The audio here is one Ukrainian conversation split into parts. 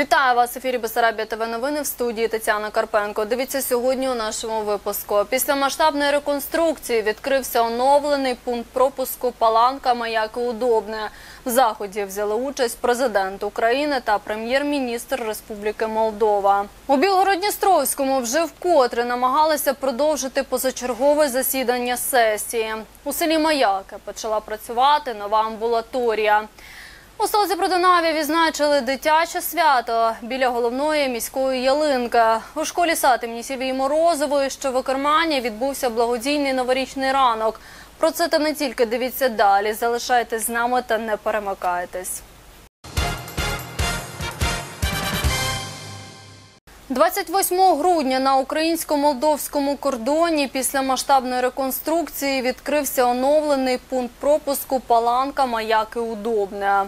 Вітаю вас ефірі Бесарабія ТВ новини в студії Тетяна Карпенко. Дивіться сьогодні у нашому випуску. Після масштабної реконструкції відкрився оновлений пункт пропуску Паланка Маяки Удобне. В заході взяли участь президент України та прем'єр-міністр Республіки Молдова. У Білгородністровському вже вкотре намагалися продовжити позачергове засідання сесії. У селі Маяки почала працювати нова амбулаторія. У столиці Продонаві відзначили дитяче свято біля головної міської ялинки. У школі сад імені Сільвії Морозової, що в Окермані, відбувся благодійний новорічний ранок. Про це та не тільки дивіться далі. Залишайтесь з нами та не перемикайтесь. 28 грудня на українсько-молдовському кордоні після масштабної реконструкції відкрився оновлений пункт пропуску Паланка Маяки Удобне.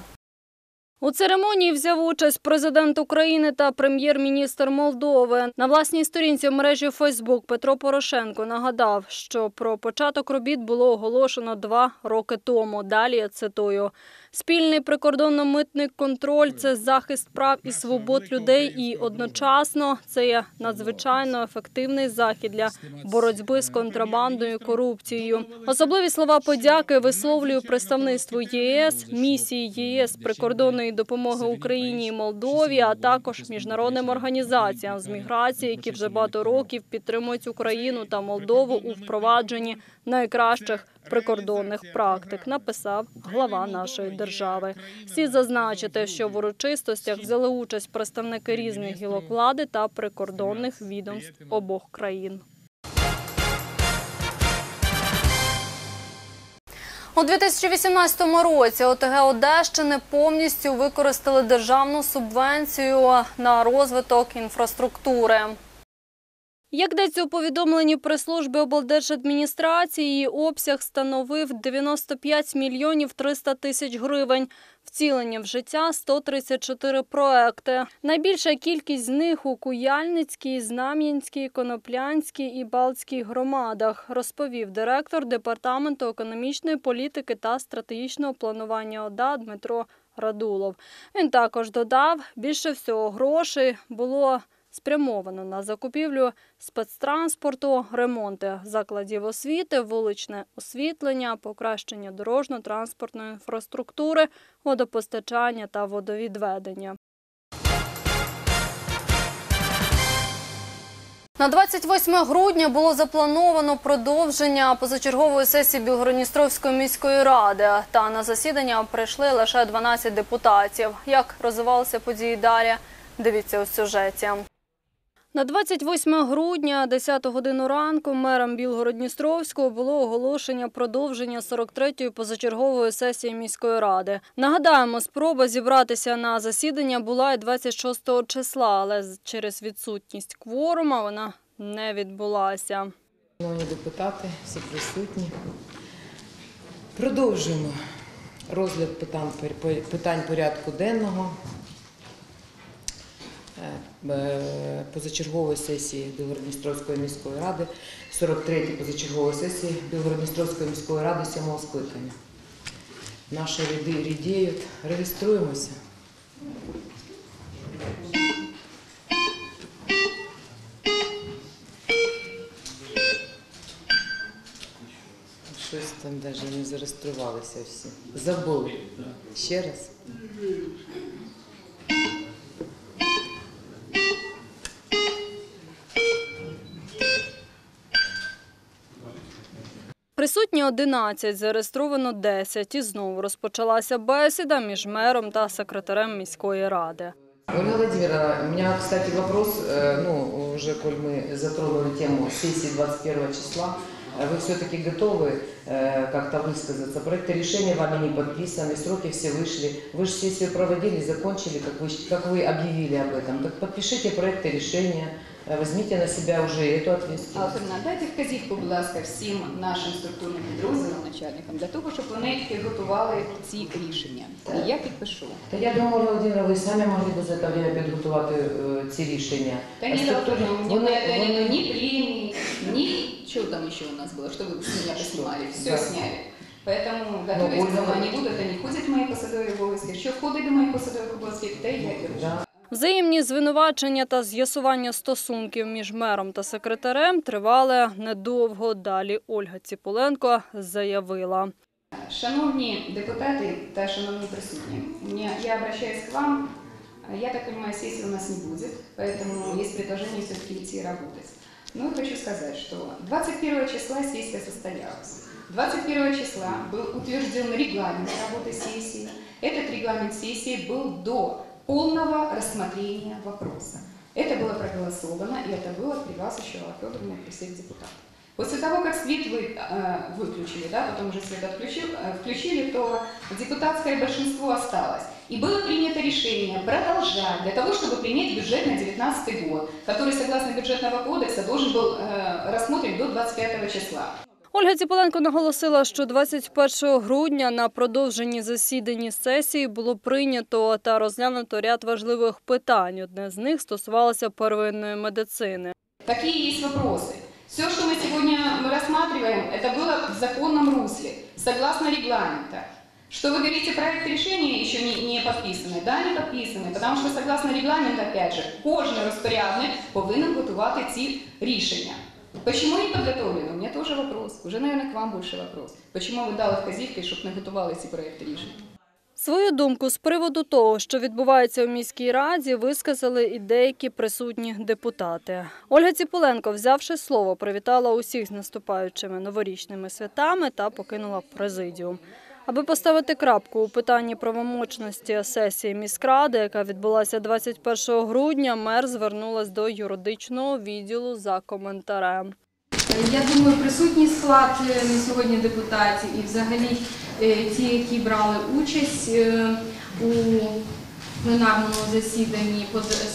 У церемонії взяв участь президент України та прем'єр-міністр Молдови. На власній сторінці в мережі Фейсбук Петро Порошенко нагадав, що про початок робіт було оголошено два роки тому. Далі я цитую: спільний прикордонно-митний контроль це захист прав і свобод людей, і одночасно це є надзвичайно ефективний захід для боротьби з контрабандою і корупцією. Особливі слова подяки висловлюю представництву ЄС, місії ЄС прикордонної допомоги Україні і Молдові, а також міжнародним організаціям з міграції, які вже багато років підтримують Україну та Молдову у впровадженні найкращих прикордонних практик. Написав глава нашої держави. Слід зазначити, що в урочистостях взяли участь представники різних гілок влади та прикордонних відомств обох країн. У 2018 році ОТГ Одещини повністю використали державну субвенцію на розвиток інфраструктури. Як йдеться у повідомленні прес-служби облдержадміністрації, її обсяг становив 95 мільйонів 300 тисяч гривень. Вцілення в життя 134 проекти. Найбільша кількість з них у Куяльницькій, Знам'янській, Коноплянській і Балтській громадах, розповів директор департаменту економічної політики та стратегічного планування ОДА Дмитро Радулов. Він також додав, більше всього грошей було спрямовано на закупівлю спецтранспорту, ремонти закладів освіти, вуличне освітлення, покращення дорожньо-транспортної інфраструктури, водопостачання та водовідведення. На 28 грудня було заплановано продовження позачергової сесії Білгородністровської міської ради. Та на засідання прийшли лише 12 депутатів. Як розвивалися події далі? Дивіться у сюжеті. На 28 грудня, 10 годину ранку, мером Білгород-Дністровського було оголошення продовження 43-ї позачергової сесії міської ради. Нагадаємо, спроба зібратися на засідання була і 26 числа, але через відсутність кворума вона не відбулася. Шановні депутати, всі присутні. Продовжуємо розгляд питань, порядку денного е, позачергової сесії Білгородністровської міської ради, 43-ї позачергової сесії Білгородністровської міської ради 7 скликання. Наші ряди рідіють. Реєструємося. Щось там навіть не зареєструвалися всі. Забули. Ще раз. Присутні 11, зареєстровано 10 і знову розпочалася бесіда між мером та секретарем міської ради. Ольга Владимировна, у меня, кстати, вопрос, э, ну, уже, коль мы затронули тему сессии 21 числа, э, вы все-таки готовы э, как-то высказаться? Проекты решения вами не подписаны, сроки все вышли. Вы же сессию проводили, закончили, как вы, как вы объявили об этом. Так подпишите проекты решения, э, возьмите на себя уже эту ответственность. Авторна, дайте вказівку, будь ласка, всім нашим структурним підрозділам, начальникам, для того, щоб вони підготували ці рішення. І я підпишу. Та я думаю, Ольга Владимировна, ви самі могли б за це время підготувати е, ці рішення. Та ні, Структурні- Авторна, вони- ні, ні, вони- ні премии, ни... Что там еще у нас было, что вы с меня поснимали? Все Да. сняли. Поэтому готовить Ольга- слова не будут, это не входит в мои посадовые обов'язки. Що входить до моїх посадових обов'язків, те я беру. Да. Взаємні звинувачення та з'ясування стосунків між мером та секретарем тривали недовго. Далі Ольга Ціпуленко заявила. Шановні депутати та шановні присутні, мне- я обращаюсь к вам. Я так понимаю, сессии у нас не будет, поэтому есть предложение все-таки идти и работать. Но я хочу сказать, что 21 числа сессия состоялась. 21 числа был утвержден регламент работы сессии. Этот регламент сессии был до полного рассмотрения вопроса. Это было проголосовано, и это было при вас еще, Федоровна, при всех депутатах. После того, как свет вы, э, выключили, да, потом уже свет отключил, э, включили, то депутатское большинство осталось. И было принято решение продолжать для того, чтобы принять бюджет на 2019 год, который, согласно бюджетного кодекса, должен был э, рассмотрен до 25 числа. Ольга Ціпаленко наголосила, що 21 грудня на продовженні засіданні сесії було прийнято та розглянуто ряд важливих питань. Одне з них стосувалося первинної медицини. Какие есть вопросы? Все, что мы сегодня рассматриваем, это было в законном русле, согласно регламента. Что вы говорите, проект решения еще не, не подписанный? Да, не подписанный, потому что согласно регламенту, опять же, кожен розпорядник повинен готувати ці рішення. Почему не подготовлено? У меня тоже вопрос. Уже, наверное, к вам больше вопрос. Почему вы дали вказівки, щоб не готували ці проекти рішень? Свою думку з приводу того, що відбувається у міській раді, висказали і деякі присутні депутати. Ольга Ціпуленко, взявши слово, привітала усіх з наступаючими новорічними святами та покинула президіум. Аби поставити крапку у питанні правомочності сесії міськради, яка відбулася 21 грудня, мер звернулась до юридичного відділу за коментарем. Я думаю, присутній склад е, на сьогодні депутатів і взагалі е, ті, які брали участь е, у пленарному засіданні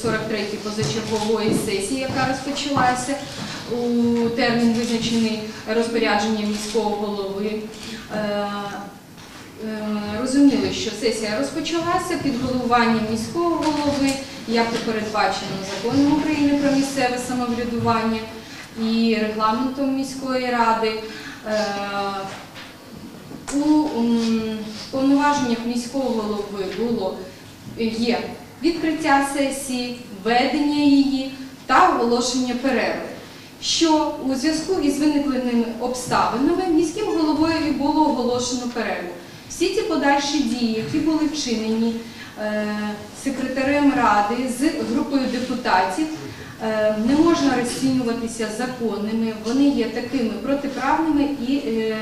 43-ї позачергової сесії, яка розпочалася у термін визначений розпорядженням міського голови. Е, Розуміли, що сесія розпочалася під головуванням міського голови, як це передбачено законом України про місцеве самоврядування і регламентом міської ради. Е, У повноваженнях міського голови було є відкриття сесії, ведення її та оголошення перерви. Що у зв'язку із виникленими обставинами міським головою було оголошено перерву. Всі ті подальші дії, які були вчинені е, секретарем ради з групою депутатів, е, не можна розцінюватися законними, вони є такими протиправними і е,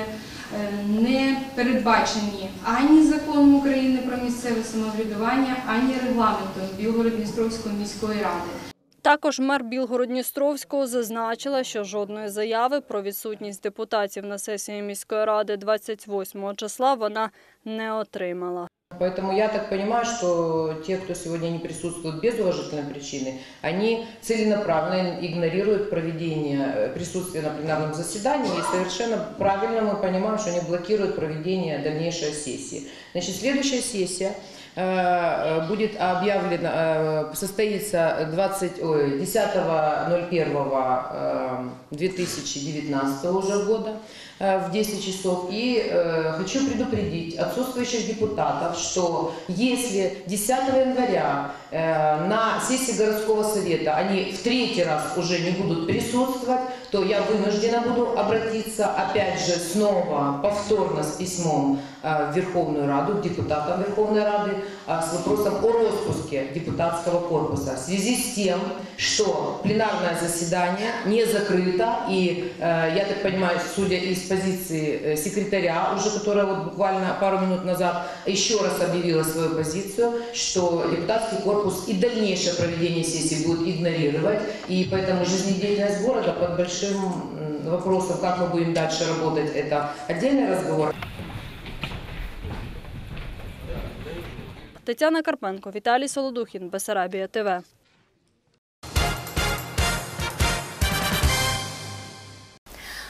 не передбачені ані законом України про місцеве самоврядування, ані регламентом Білгород-Дністровської міської ради. Також мер Білгород-Дністровського зазначила, що жодної заяви про відсутність депутатів на сесії міської ради 28 числа вона не отримала. Поэтому я так понимаю, что те, кто сегодня не присутствует без уважительной причины, они целенаправленно игнорируют проведение э, присутствия на пленарном заседании и совершенно правильно мы понимаем, что они блокируют проведение дальнейшей сессии. Значит, следующая сессия э, э, будет объявлена, э, состоится 20, ой, 10.01.2019 уже года э, в 10 часов. И э, хочу предупредить отсутствующих депутатов, что если 10 января э, на сессии городского совета они в третий раз уже не будут присутствовать, то я вынуждена буду обратиться опять же снова повторно с письмом э, в Верховную Раду, к депутатам Верховной Рады, э, с вопросом о распуске депутатского корпуса в связи с тем, что пленарное заседание не закрыто, и э, я так понимаю, судя из позиции э, секретаря, уже которая вот буквально пару минут назад еще раз объявила свою позицию, что депутатский корпус и дальнейшее проведение сессии будет игнорировать, и поэтому жизнедеятельность города под большим вопросом, как мы будем дальше работать, это отдельный разговор. Тетяна Карпенко, Віталій Солодухін, Бесарабія ТВ.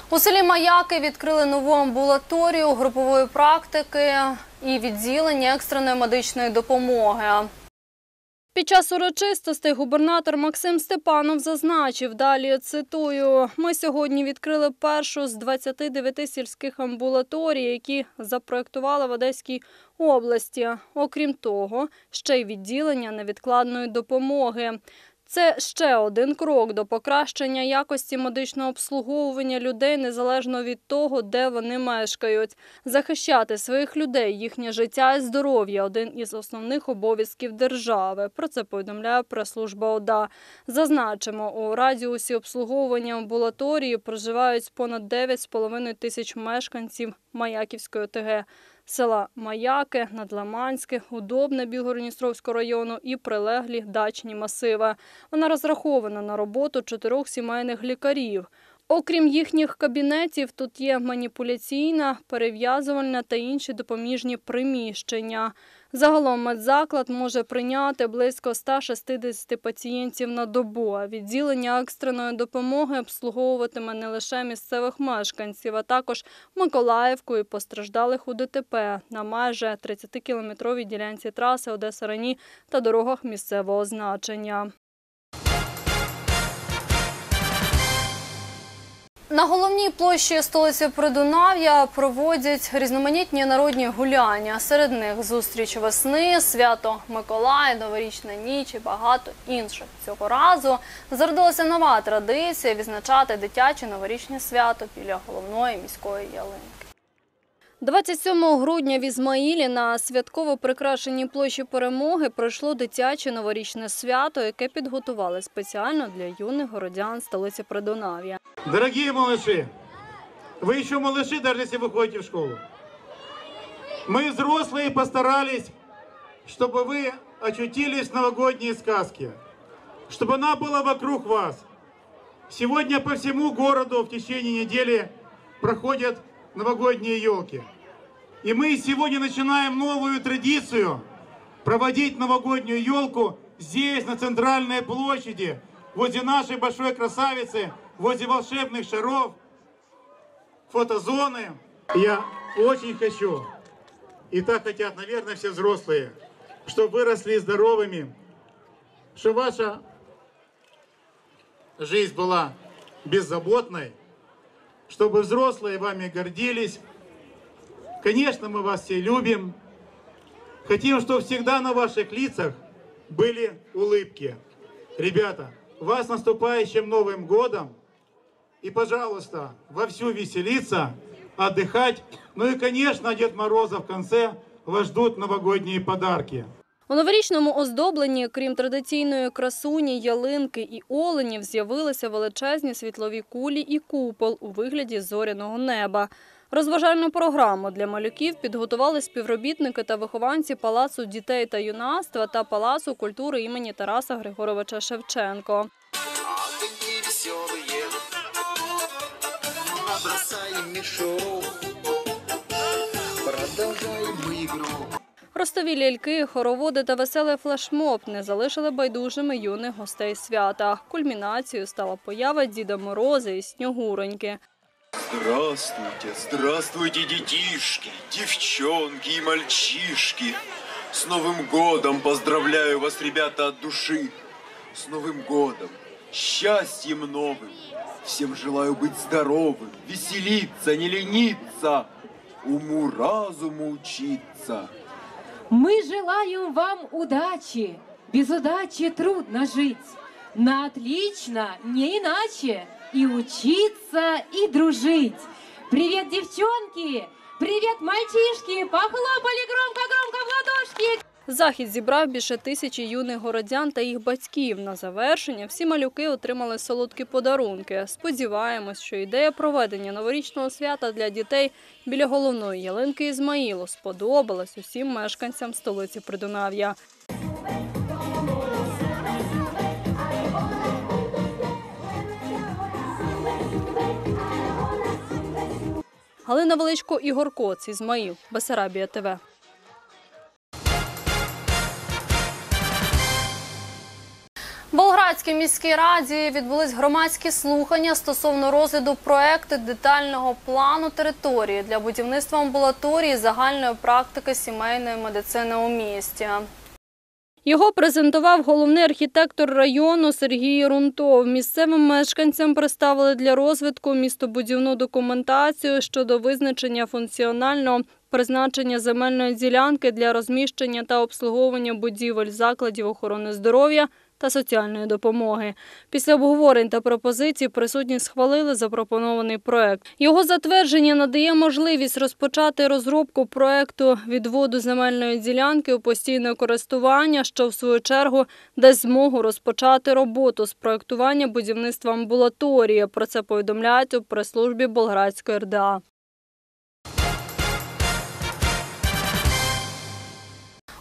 У селі Маяки відкрили нову амбулаторію групової практики і відділення екстреної медичної допомоги. Під час урочистостей губернатор Максим Степанов зазначив, далі цитую, ми сьогодні відкрили першу з 29 сільських амбулаторій, які запроектували в Одеській області. Окрім того, ще й відділення невідкладної допомоги. Це ще один крок до покращення якості медичного обслуговування людей незалежно від того, де вони мешкають. Захищати своїх людей, їхнє життя і здоров'я один із основних обов'язків держави. Про це повідомляє прес-служба ОДА. Зазначимо, у радіусі обслуговування амбулаторії проживають понад 9,5 тисяч мешканців Маяківської ОТГ села Маяки, Надламанське, Удобне Білгородністровського району і прилеглі дачні масиви. Вона розрахована на роботу чотирьох сімейних лікарів. Окрім їхніх кабінетів, тут є маніпуляційна, перев'язувальна та інші допоміжні приміщення. Загалом медзаклад може прийняти близько 160 пацієнтів на добу. А відділення екстреної допомоги обслуговуватиме не лише місцевих мешканців, а також Миколаївку і постраждалих у ДТП на майже 30-кілометровій ділянці траси Одеса Рані та дорогах місцевого значення. На головній площі столиці Придунав'я проводять різноманітні народні гуляння. Серед них зустріч весни, свято Миколая, новорічна ніч і багато інших. Цього разу зародилася нова традиція відзначати дитяче новорічне свято біля головної міської ялинки. 27 грудня в Ізмаїлі на святково прикрашеній площі перемоги пройшло дитяче новорічне свято, яке підготували спеціально для юних городян столиці Придунав'я. Дорогие малыши, вы еще малыши, даже если вы ходите в школу. Мы, взрослые, постарались, чтобы вы очутились в новогодней сказке, чтобы она была вокруг вас. Сегодня по всему городу в течение недели проходят новогодние елки. И мы сегодня начинаем новую традицию проводить новогоднюю елку здесь, на центральной площади, возле нашей большой красавицы, возле волшебных шаров, фотозоны. Я очень хочу, и так хотят, наверное, все взрослые, чтобы выросли здоровыми, чтобы ваша жизнь была беззаботной, чтобы взрослые вами гордились. Конечно, мы вас все любим. Хотим, чтобы всегда на ваших лицах были улыбки. Ребята, вас с наступающим Новым годом. И, пожалуйста, вовсю веселиться, отдыхать. Ну и, конечно, Дед Мороза в конце вас ждут новогодние подарки. У новорічному оздобленні, крім традиційної красуні, ялинки і оленів, з'явилися величезні світлові кулі і купол у вигляді зоряного неба. Розважальну програму для малюків підготували співробітники та вихованці Палацу дітей та юнацтва та Палацу культури імені Тараса Григоровича Шевченко. Ростові ляльки, хороводи та веселий флешмоб не залишили байдужими юних гостей свята. Кульмінацією стала поява Діда Мороза і Снігуроньки. Здравствуйте, здравствуйте, детишки, девчонки и мальчишки. С Новым годом поздравляю вас, ребята, от души. С Новым годом, счастьем новым. Всем желаю быть здоровым, веселиться, не лениться, уму-разуму учиться. Мы желаем вам удачи. Без удачи трудно жить. На отлично, не иначе. И учиться, и дружить. Привет, девчонки! Привет, мальчишки! Похлопали громко-громко в ладошки! Захід зібрав більше тисячі юних городян та їх батьків. На завершення всі малюки отримали солодкі подарунки. Сподіваємось, що ідея проведення новорічного свята для дітей біля головної ялинки Ізмаїлу сподобалась усім мешканцям столиці Придунав'я. Галина Величко, Ігор Коц, Ізмаїл, Бесарабія ТВ. В Болградській міській раді відбулись громадські слухання стосовно розгляду проекту детального плану території для будівництва амбулаторії загальної практики сімейної медицини у місті. Його презентував головний архітектор району Сергій Рунтов. Місцевим мешканцям представили для розвитку містобудівну документацію щодо визначення функціонального призначення земельної ділянки для розміщення та обслуговування будівель закладів охорони здоров'я та соціальної допомоги. Після обговорень та пропозицій присутні схвалили запропонований проект. Його затвердження надає можливість розпочати розробку проекту відводу земельної ділянки у постійне користування, що в свою чергу дасть змогу розпочати роботу з проектування будівництва амбулаторії. Про це повідомляють у прес-службі Болградської РДА.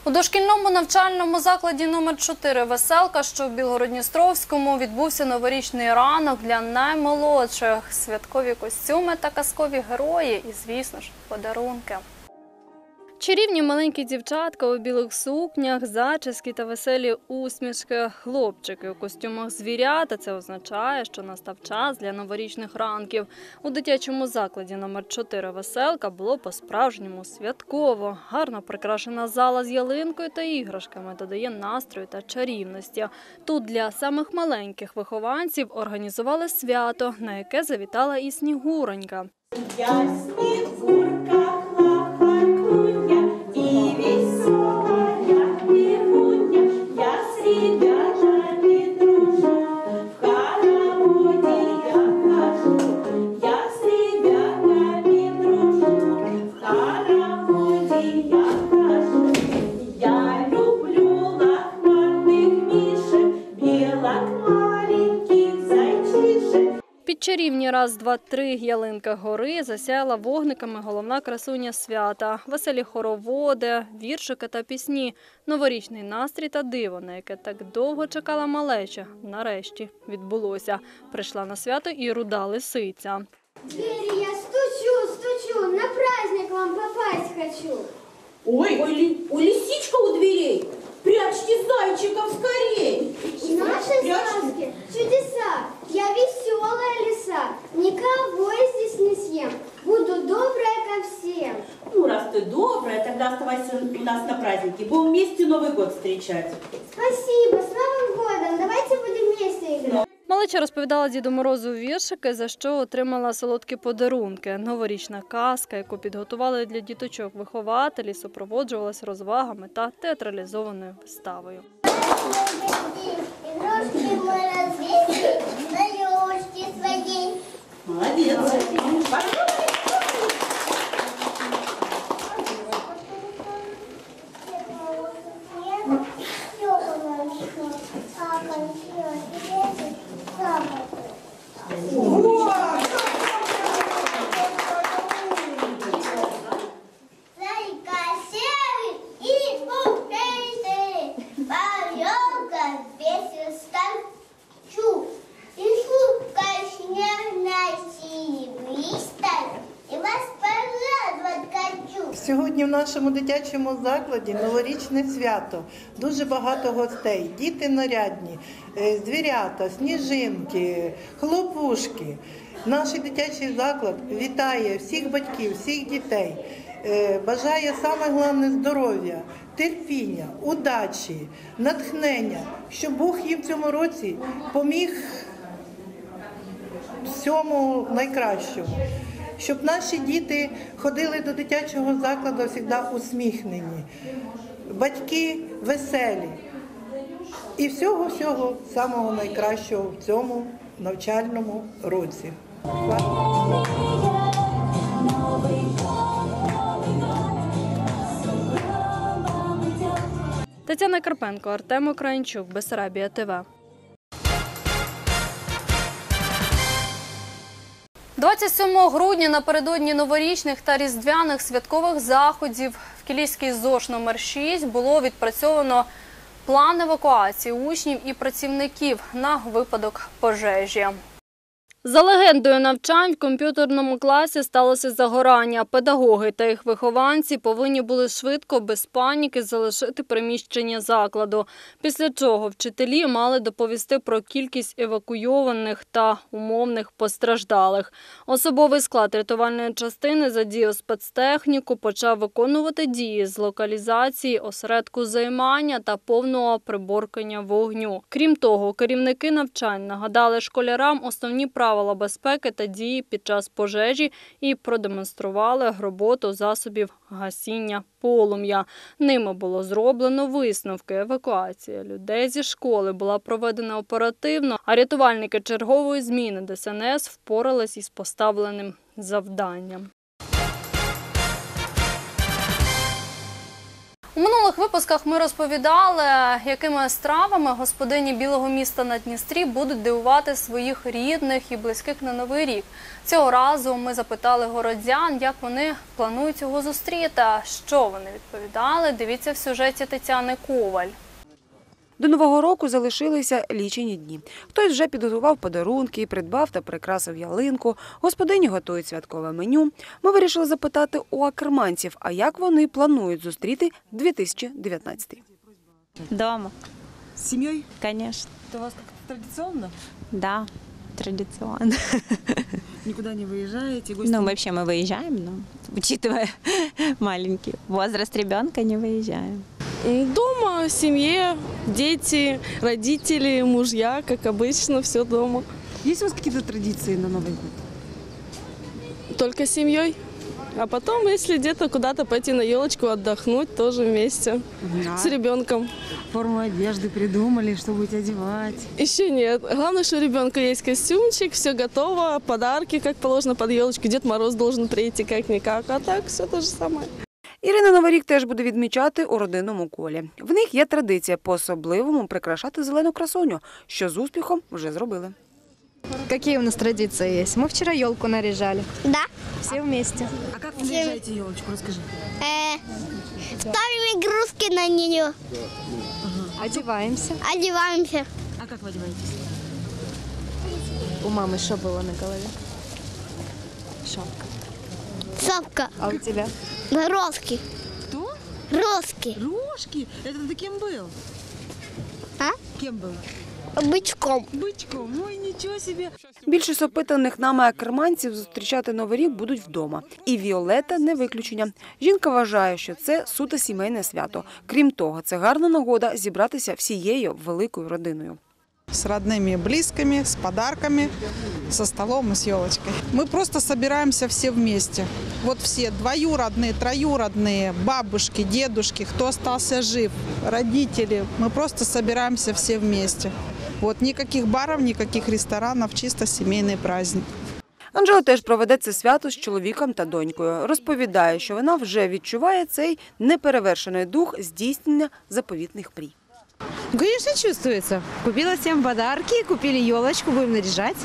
У дошкільному навчальному закладі номер 4 Веселка, що в Білгородністровському, відбувся новорічний ранок для наймолодших. Святкові костюми та казкові герої і, звісно ж, подарунки. Чарівні маленькі дівчатка у білих сукнях, зачіски та веселі усмішки. Хлопчики у костюмах звірята. Це означає, що настав час для новорічних ранків. У дитячому закладі номер 4 Веселка було по-справжньому святково. Гарно прикрашена зала з ялинкою та іграшками додає настрою та чарівності. Тут для самих маленьких вихованців організували свято, на яке завітала і Снігуронька. Я снегурка чарівні раз, два, три ялинка гори засяяла вогниками головна красуня свята, веселі хороводи, віршики та пісні, новорічний настрій та диво, на яке так довго чекала малеча. Нарешті відбулося. Прийшла на свято і руда лисиця. Двери я стучу, стучу, на праздник вам попасть хочу. Ой, ой, ой, лисичка у дверей. Прячьте зайчиков скорей. Наши Прячьте. чудеса. Я веселая лиса, никого я здесь не съем. Буду добрая ко всем. Ну, раз ты добрая, тогда оставайся у нас на празднике. Будем вместе Новый год встречать. Спасибо, с Новым годом. Давайте будем вместе играть. Малеча розповідала Діду Морозу віршики, за що отримала солодкі подарунки. Новорічна казка, яку підготували для діточок вихователі, супроводжувалася розвагами та театралізованою виставою. Игрушки нашому дитячому закладі новорічне свято. Дуже багато гостей. Діти нарядні, е, звірята, сніжинки, хлопушки. Наш дитячий заклад вітає всіх батьків, всіх дітей. е, Бажає саме головне здоров'я, терпіння, удачі, натхнення, щоб Бог їм в цьому році поміг всьому найкращому. Щоб наші діти ходили до дитячого закладу завжди усміхнені, батьки веселі. І всього-всього самого найкращого в цьому навчальному році. Тетяна Карпенко, Артем Українчук, Бесарабія ТВ. 27 грудня напередодні новорічних та різдвяних святкових заходів в Кілійській ЗОЖ номер 6 було відпрацьовано план евакуації учнів і працівників на випадок пожежі. За легендою навчань в комп'ютерному класі сталося загорання. Педагоги та їх вихованці повинні були швидко, без паніки, залишити приміщення закладу. Після чого вчителі мали доповісти про кількість евакуйованих та умовних постраждалих. Особовий склад рятувальної частини задіяв спецтехніку, почав виконувати дії з локалізації, осередку займання та повного приборкання вогню. Крім того, керівники навчань нагадали школярам основні правила безпеки та дії під час пожежі і продемонстрували роботу засобів гасіння полум'я. Ними було зроблено висновки. Евакуація людей зі школи була проведена оперативно, а рятувальники чергової зміни ДСНС впорались із поставленим завданням. У минулих випусках ми розповідали, якими стравами господині білого міста на Дністрі будуть дивувати своїх рідних і близьких на новий рік. Цього разу ми запитали городян, як вони планують його зустріти. Що вони відповідали? Дивіться в сюжеті Тетяни Коваль. До нового року залишилися лічені дні. Хтось вже підготував подарунки, придбав та прикрасив ялинку. Господині готують святкове меню. Ми вирішили запитати у акерманців, а як вони планують зустріти 2019. Дома, З сім'єю? конечно. Це у вас як традиційно? Да, традиционно. Нікуди не виїжджаєте? Ну, вообще мы выезжаем, но учитывая маленький возраст ребенка, не выезжаем. Дома, в семье, дети, родители, мужья, как обычно, все дома. Есть у вас какие-то традиции на Новый год? Только с семьей. А потом, если где-то куда-то пойти на елочку отдохнуть, тоже вместе с ребенком. Форму одежды придумали, что будете одевать? Еще нет. Главное, что у ребенка есть костюмчик, все готово, подарки, как положено, под елочку. Дед Мороз должен прийти как-никак, а так все то же самое. Ірина Новий рік теж буде відмічати у родинному колі. В них є традиція по-особливому прикрашати зелену красуню, що з успіхом вже зробили. Какие у нас традиции есть? Мы вчера елку наряжали. Да. Все вместе. А как вы наряжаете елочку? Расскажи. Э, ставим игрушки на нее, Одеваемся. одеваемся. А как вы одеваетесь? У мамы что было на голове? Шапка. Сапка, А у тебя? роски, Кто? роски, Рожки? Это ты кем был? а? Кем был? Бычком. Бичком. Ой, нічого собі. Більшість опитаних нами акерманців зустрічати Новий рік будуть вдома. І Віолета не виключення. Жінка вважає, що це суто сімейне свято. Крім того, це гарна нагода зібратися всією великою родиною. с родными и близкими, с подарками, со столом и с елочкой. Мы просто собираемся все вместе. Вот все двоюродные, троюродные, бабушки, дедушки, кто остался жив, родители. Мы просто собираемся все вместе. Вот никаких баров, никаких ресторанов, чисто семейный праздник. Анжела теж проведе це свято з чоловіком та донькою. Розповідає, що вона вже відчуває цей неперевершений дух здійснення заповітних мрій. Конечно, чувствуется. Купила всем подарки, купили елочку, будем наряжать.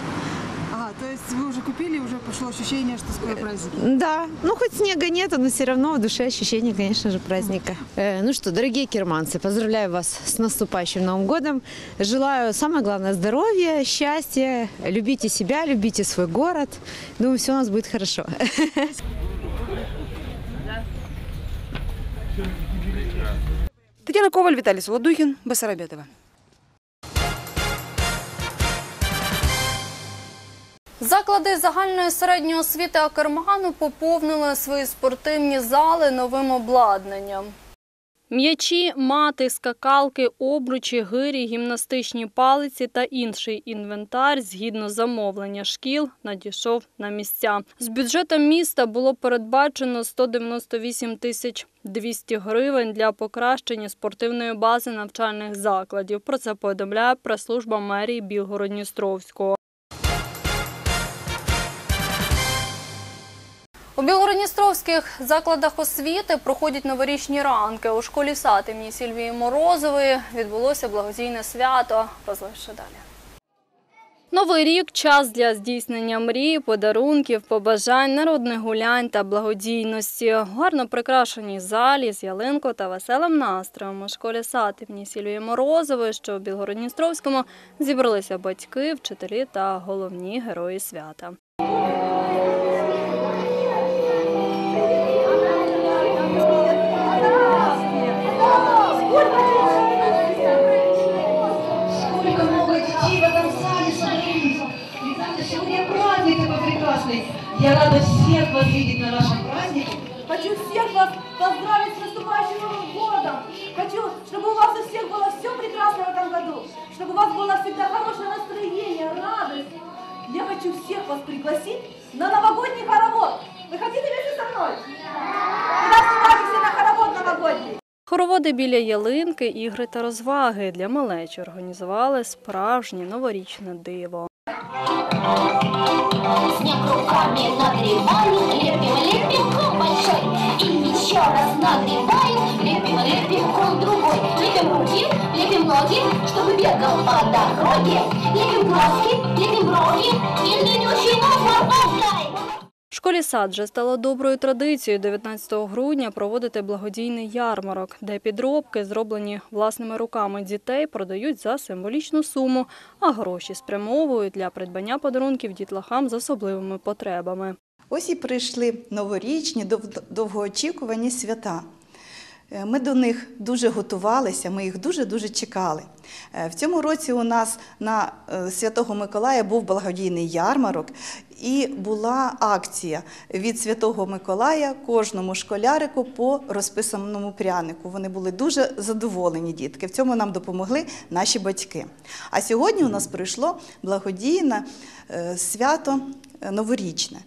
А, то есть вы уже купили, уже пошло ощущение, что скоро праздник? Да, ну хоть снега нету, но все равно в душе ощущение, конечно же, праздника. Э, ну что, дорогие керманцы, поздравляю вас с наступающим Новым годом. Желаю, самое главное, здоровья, счастья. Любите себя, любите свой город. Думаю, все у нас будет хорошо. Тетяна Коваль, Віталій Солодухін, Бесарабія Заклади загальної середньої освіти Акерману поповнили свої спортивні зали новим обладнанням. М'ячі, мати, скакалки, обручі, гирі, гімнастичні палиці та інший інвентар згідно замовлення шкіл надійшов на місця. З бюджетом міста було передбачено 198 тисяч 200 гривень для покращення спортивної бази навчальних закладів. Про це повідомляє прес-служба мерії Білгород-Дністровського. Білгородністровських закладах освіти проходять новорічні ранки. У школі сад імені Сільвії Морозової відбулося благодійне свято. Розливше далі. Новий рік час для здійснення мрій, подарунків, побажань, народних гулянь та благодійності. Гарно прикрашені залі з ялинкою та веселим настроєм. У школі сад імені Сільвії Морозової, що в Білгородністровському, зібралися батьки, вчителі та головні герої свята. Ребята, сегодня праздник такой прекрасный. Я рада всех вас видеть на нашем празднике. Хочу всех вас поздравить с наступающим Новым годом. Хочу, чтобы у вас у всех было все прекрасно в этом году. Чтобы у вас было всегда хорошее настроение, радость. Я хочу всех вас пригласить на новогодний хоровод. Вы хотите вместе со мной? Тогда снимайте все на хоровод новогодний. Хороводи біля ялинки, ігри та розваги для малечі організували справжнє новорічне диво. Снег руками нагреваем, лепим, лепим ком большой. И еще раз нагреваем, лепим, лепим ком другой. Лепим руки, лепим ноги, чтобы бегал по дороге. Лепим глазки, лепим брови, и длиннющий нос морковкой. В школі сад вже стало доброю традицією 19 грудня проводити благодійний ярмарок, де підробки, зроблені власними руками дітей, продають за символічну суму, а гроші спрямовують для придбання подарунків дітлахам з особливими потребами. Ось і прийшли новорічні, довгоочікувані свята. Е, Ми до них дуже готувалися, ми їх дуже-дуже чекали. Е, В цьому році у нас на е, Святого Миколая був благодійний ярмарок і була акція від Святого Миколая кожному школярику по розписаному прянику. Вони були дуже задоволені, дітки. В цьому нам допомогли наші батьки. А сьогодні у нас прийшло благодійне свято новорічне.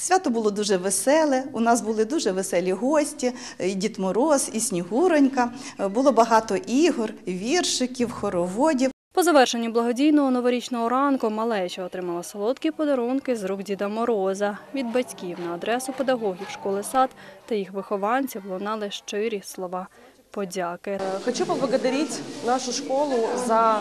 Е, Свято було дуже веселе. У нас були дуже веселі гості, і Дід Мороз, і Снігуронька. Е, Було багато ігор, віршиків, хороводів. По завершенню благодійного новорічного ранку малеча отримала солодкі подарунки з рук Діда Мороза. Від батьків на адресу педагогів школи сад та їх вихованців лунали щирі слова подяки. Хочу поблагодарить нашу школу за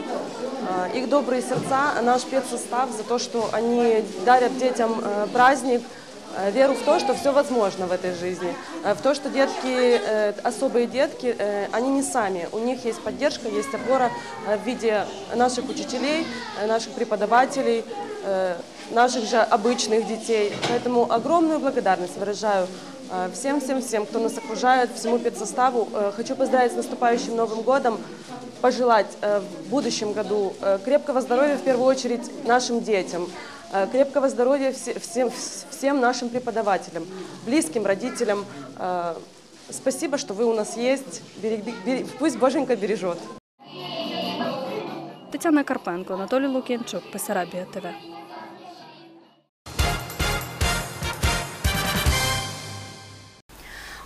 э, их добрые сердца, наш педсостав за то, что они дарят детям э, праздник, э, веру в то, что все возможно в этой жизни, э, в то, что детки, э, особые детки, э, они не сами, у них есть поддержка, есть опора э, в виде наших учителей, э, наших преподавателей, э, наших же обычных детей. Поэтому огромную благодарность выражаю всем-всем-всем, кто нас окружает, всему педсоставу. Э, Хочу поздравить с наступающим Новым годом, пожелать э, в будущем году э, крепкого здоровья в первую очередь нашим детям, э, крепкого здоровья все- всем, всем нашим преподавателям, близким, родителям. Э, Спасибо, что вы у нас есть. Берег- берег- Пусть Боженька бережет. Тетяна Карпенко, Анатолій Лукінчук, Писарабія ТВ.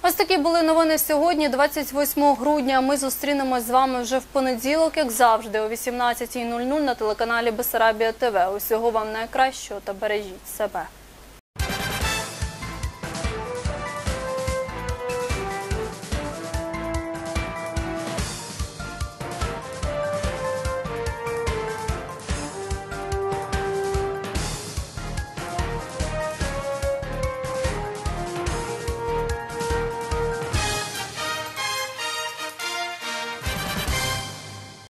Ось такі були новини сьогодні, 28 грудня. Ми зустрінемось з вами вже в понеділок, як завжди, о 18.00 на телеканалі Бесарабія ТВ. Усього вам найкращого та бережіть себе.